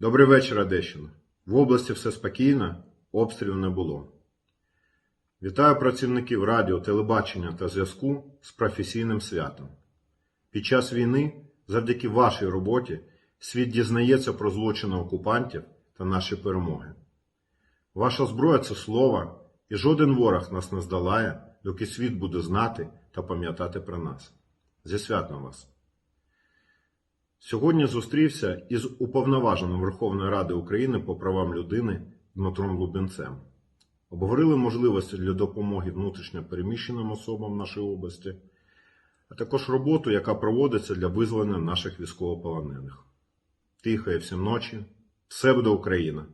Добрий вечір, Одещина. В області все спокійно, обстрілів не було. Вітаю працівників радіо, телебачення та зв'язку з професійним святом. Під час війни, завдяки вашій роботі, світ дізнається про злочини окупантів та наші перемоги. Ваша зброя це слово, і жоден ворог нас не здолає, доки світ буде знати та пам'ятати про нас. Зі святом вас! Сьогодні зустрівся із уповноваженим Верховної Ради України по правам людини Дмитром Лубенцем. Обговорили можливості для допомоги внутрішньо переміщеним особам нашої області, а також роботу, яка проводиться для визволення наших військовополонених. Тихої всім ночі, все буде Україна!